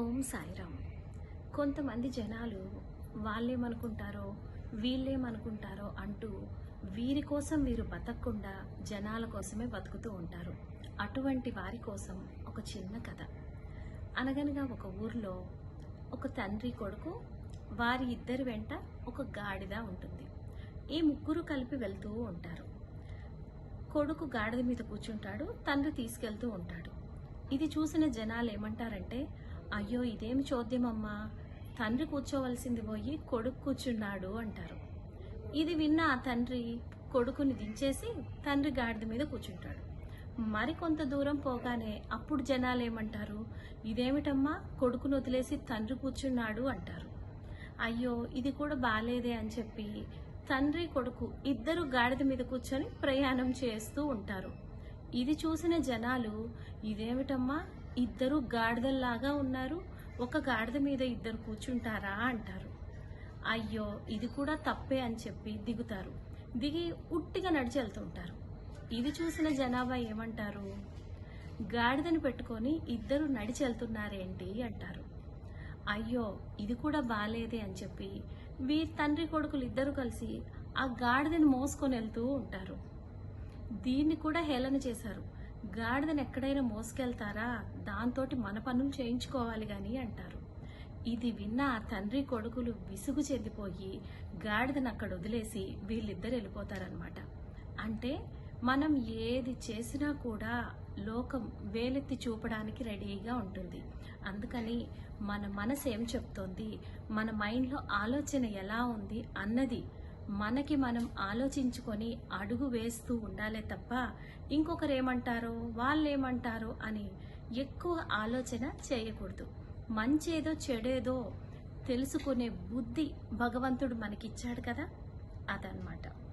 ఓం సాయిరామ్. కొంతమంది జనాలు వాళ్ళేమనుకుంటారో వీళ్ళేమనుకుంటారో అంటూ వీరి కోసం వీరు బతకకుండా జనాల కోసమే బతుకుతూ ఉంటారు. అటువంటి వారి కోసం ఒక చిన్న కథ. అనగనగా ఒక ఊర్లో ఒక తండ్రి కొడుకు వారి ఇద్దరి వెంట ఒక గాడిద ఉంటుంది. ఈ ముగ్గురు కలిపి వెళ్తూ ఉంటారు. కొడుకు గాడిద మీద కూర్చుంటాడు తండ్రి తీసుకెళ్తూ ఉంటాడు. ఇది చూసిన జనాలు ఏమంటారంటే అయ్యో ఇదేమి చోద్యమమ్మా? తండ్రి కూర్చోవలసింది పోయి కొడుకు కూర్చున్నాడు అంటారు. ఇది విన్న ఆ తండ్రి కొడుకుని దించేసి తండ్రి గాడిద మీద కూర్చుంటాడు. మరి కొంత దూరం పోగానే అప్పుడు జనాలు ఏమంటారు? ఇదేమిటమ్మా? కొడుకును వదిలేసి తండ్రి కూర్చున్నాడు అంటారు. అయ్యో ఇది కూడా బాలేదే అని చెప్పి తండ్రి కొడుకు ఇద్దరు గాడిద మీద కూర్చొని ప్రయాణం చేస్తూ ఉంటారు. ఇది చూసిన జనాలు ఇదేమిటమ్మా? ఇద్దరు గాడిదల్లాగా ఉన్నారు. ఒక గాడిద మీద ఇద్దరు కూర్చుంటారా అంటారు. అయ్యో ఇది కూడా తప్పే అని చెప్పి దిగుతారు. దిగి ఉట్టిగా నడిచి వెళ్తుంటారు. ఇది చూసిన జనాభా ఏమంటారు? గాడిదని పెట్టుకొని ఇద్దరు నడిచి వెళ్తున్నారేంటి అంటారు. అయ్యో ఇది కూడా బాలేదే అని చెప్పి వీరి తండ్రి కొడుకులు ఇద్దరు కలిసి ఆ గాడిదని మోసుకొని వెళ్తూ ఉంటారు. దీన్ని కూడా హేళన చేశారు. గాడిదని ఎక్కడైనా మోసుకెళ్తారా? దాంతోటి మన పనులు చేయించుకోవాలి గాని అంటారు. ఇది విన్న ఆ తండ్రి కొడుకులు విసుగు చెందిపోయి గాడిదని అక్కడ వదిలేసి వీళ్ళిద్దరు వెళ్ళిపోతారనమాట అంటే మనం ఏది చేసినా కూడా లోకం వేలెత్తి చూపడానికి రెడీగా ఉంటుంది. అందుకని మన మనసు ఏం చెప్తోంది? మన మైండ్లో ఆలోచన ఎలా ఉంది? అన్నది మనకి మనం ఆలోచించుకొని అడుగు వేస్తూ ఉండాలే తప్ప ఇంకొకరు ఏమంటారో వాళ్ళు ఏమంటారో అని ఎక్కువ ఆలోచన చేయకూడదు. మంచేదో చెడేదో తెలుసుకునే బుద్ధి భగవంతుడు మనకిచ్చాడు కదా? అదనమాట